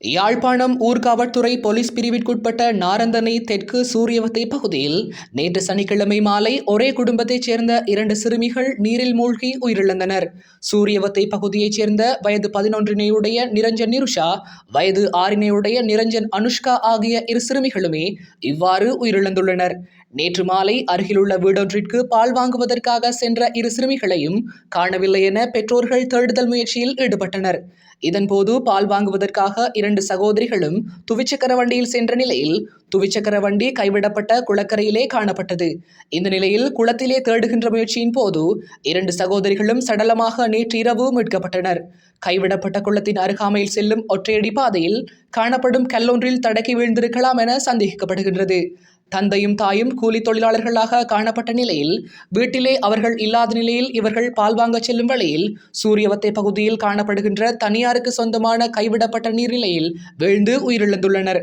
Yazhpanam Urkavalthurai police பிரிவிற்குட்பட்ட நாரந்தனை தெற்கு சூரியவத்தை பகுதியில் நேற்று சனிக்கிழமை மாலை ஒரே குடும்பத்தைச் சேர்ந்த இரண்டு சிறுமிகள் நீரில் மூழ்கி உயிரிழந்தனர். சூரியவத்தை பகுதியைச் சேர்ந்த வயது பதினொன்றினையுடைய நிரஞ்சன் நிருஷா வயது ஆறினையுடைய நிரஞ்சன் அனுஷ்கா ஆகிய இரு சிறுமிகளுமே இவ்வாறு உயிரிழந்துள்ளனர். நேற்று மாலை அருகிலுள்ள வீடொன்றிற்கு பால் வாங்குவதற்காக சென்ற இரு சிறுமிகளையும் காணவில்லை என பெற்றோர்கள் தேடுதல் முயற்சியில் ஈடுபட்டனர். இதன்போது பால் வாங்குவதற்காக இரண்டு சகோதரிகளும் துவிச்சக்கர வண்டியில் சென்ற நிலையில் துவிச்சக்கர வண்டி கைவிடப்பட்ட குளக்கரையிலே காணப்பட்டது. இந்த நிலையில் குளத்திலே தேடுகின்ற முயற்சியின் போது இரண்டு சகோதரிகளும் சடலமாக நேற்று இரவு மீட்கப்பட்டனர். கைவிடப்பட்ட குளத்தின் அருகாமையில் செல்லும் ஒற்றையடி பாதையில் காணப்படும் கல்லொன்றில் தடக்கி வீழ்ந்திருக்கலாம் என சந்தேகிக்கப்படுகின்றது. தந்தையும் தாயும் கூலி தொழிலாளர்களாக காணப்பட்ட நிலையில் வீட்டிலே அவர்கள் இல்லாத நிலையில் இவர்கள் பால் வாங்கச் செல்லும் வழியில் சூரியவத்தை பகுதியில் காணப்படுகின்ற தனியாருக்கு சொந்தமான கைவிடப்பட்ட நீர்நிலையில் வீழ்ந்து உயிரிழந்துள்ளனர்.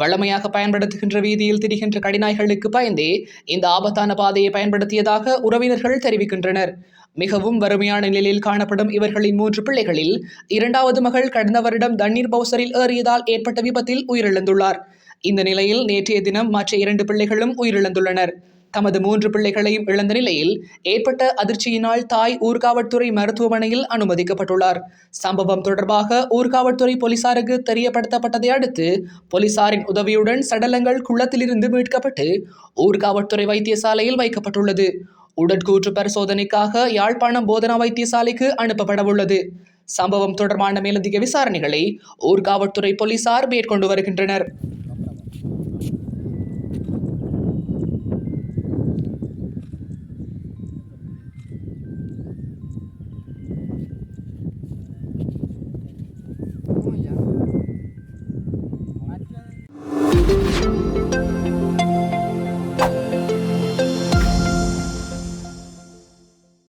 வழமையாக பயன்படுத்துகின்ற வீதியில் திரிகின்ற கடிநாய்களுக்கு பயந்தே இந்த ஆபத்தான பாதையை பயன்படுத்தியதாக உறவினர்கள் தெரிவிக்கின்றனர். மிகவும் வறுமையான நிலையில் காணப்படும் இவர்களின் மூன்று பிள்ளைகளில் இரண்டாவது மகள் கடந்த வருடம் தண்ணீர் பவுசரில் ஏறியதால் ஏற்பட்ட விபத்தில் உயிரிழந்துள்ளார். இந்த நிலையில் நேற்றைய தினம் மற்ற இரண்டு பிள்ளைகளும் உயிரிழந்துள்ளனர். தமது மூன்று பிள்ளைகளையும் இழந்த நிலையில் ஏற்பட்ட அதிர்ச்சியினால் தாய் ஊர்காவல்துறை மருத்துவமனையில் அனுமதிக்கப்பட்டுள்ளார். சம்பவம் தொடர்பாக ஊர்காவல்துறை போலீசாருக்கு தெரியப்படுத்தப்பட்டதை அடுத்து போலீசாரின் உதவியுடன் சடலங்கள் குளத்திலிருந்து மீட்கப்பட்டு ஊர்காவல்துறை வைத்தியசாலையில் வைக்கப்பட்டுள்ளது. உடற்கூற்று பரிசோதனைக்காக யாழ்ப்பாணம் போதனா வைத்தியசாலைக்கு அனுப்பப்படவுள்ளது. சம்பவம் தொடர்பான மேலதிக விசாரணைகளை ஊர்காவல்துறை போலீசார் மேற்கொண்டு வருகின்றனர்.